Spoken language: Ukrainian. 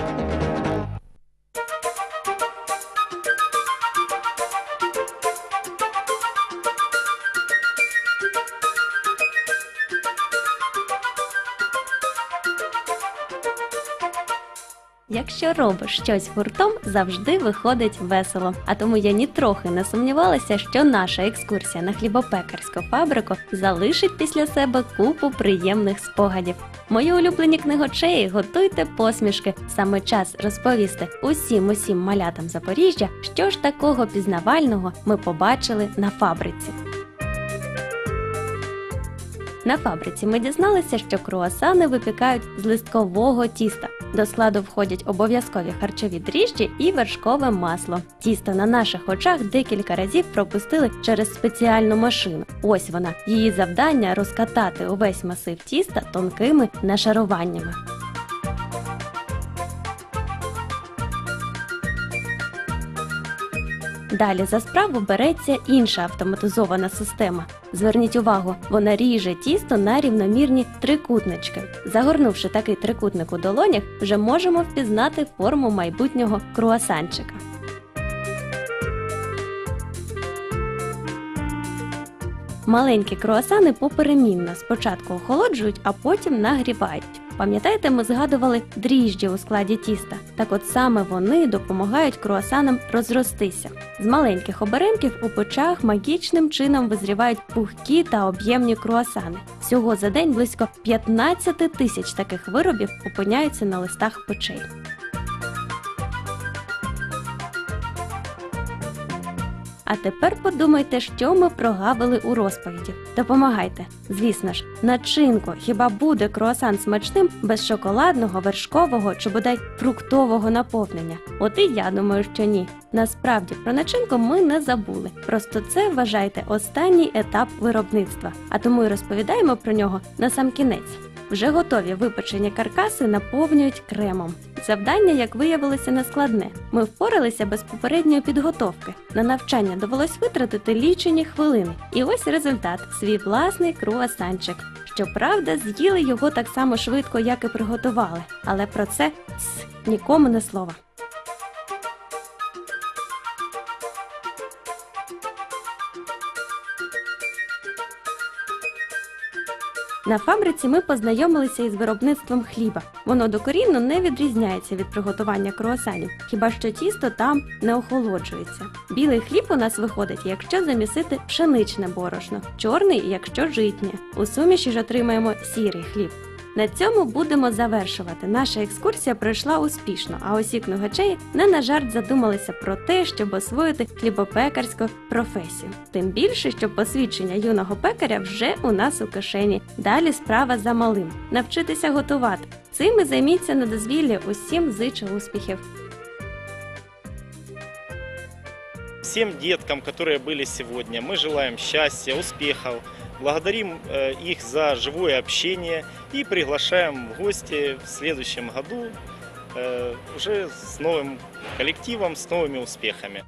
thank you Якщо робиш щось гуртом, завжди виходить весело. А тому я нітрохи не сумнівалася, що наша екскурсія на хлібопекарську фабрику залишить після себе купу приємних спогадів. Мої улюблені книгочеї, готуйте посмішки. Саме час розповісти усім усім малятам Запоріжжя, що ж такого пізнавального ми побачили на фабриці. На фабриці ми дізналися, що круасани випікають з листкового тіста. До складу входять обов'язкові харчові дріжджі і вершкове масло. Тісто на наших очах декілька разів пропустили через спеціальну машину. Ось вона. Її завдання розкатати увесь масив тіста тонкими нашаруваннями. Далі за справу береться інша автоматизована система. Зверніть увагу, вона ріже тісто на рівномірні трикутнички. Загорнувши такий трикутник у долонях, вже можемо впізнати форму майбутнього круасанчика. Маленькі круасани поперемінно спочатку охолоджують, а потім нагрівають. Пам'ятаєте, ми згадували дріжджі у складі тіста. Так от саме вони допомагають круасанам розростися. З маленьких оберемків у печах магічним чином визрівають пухкі та об'ємні круасани. Всього за день близько 15 тисяч таких виробів опиняються на листах печей. А тепер подумайте, що ми прогавили у розповіді. Допомагайте. Звісно ж, начинку хіба буде круасан смачним без шоколадного, вершкового чи бодай фруктового наповнення? От і я думаю, що ні. Насправді про начинку ми не забули. Просто це вважайте останній етап виробництва, а тому й розповідаємо про нього на сам кінець. Вже готові випечені каркаси наповнюють кремом. Завдання, як виявилося, нескладне. Ми впоралися без попередньої підготовки. На навчання довелось витратити лічені хвилини. І ось результат свій власний круасанчик. Щоправда, з'їли його так само швидко, як і приготували. Але про це нікому не слова. На фабриці ми познайомилися із виробництвом хліба. Воно докорінно не відрізняється від приготування круасанів, хіба що тісто там не охолоджується. Білий хліб у нас виходить, якщо замісити пшеничне борошно, чорний, якщо житнє. У суміші ж отримаємо сірий хліб. На цьому будемо завершувати. Наша екскурсія пройшла успішно, а усі книгачеї не на жарт задумалися про те, щоб освоїти хлібопекарську професію. Тим більше, що посвідчення юного пекаря вже у нас у кишені. Далі справа за малим навчитися готувати. Цим і займіться на дозвіллі. Усім зичу успіхів. Всем деткам, которые были сегодня, мы желаем счастья, успехов, благодарим э, их за живое общение и приглашаем в гости в следующем году э, уже с новым коллективом, с новыми успехами.